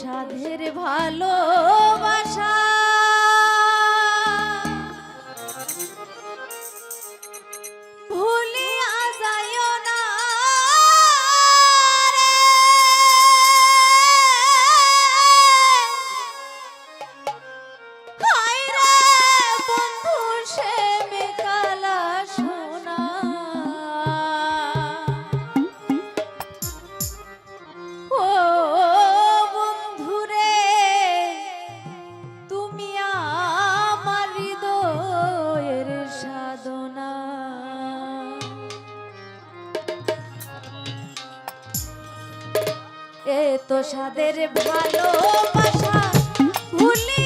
সাধের ভালোবাসা। এ তো সাদের ভালোবাসা। ভুলি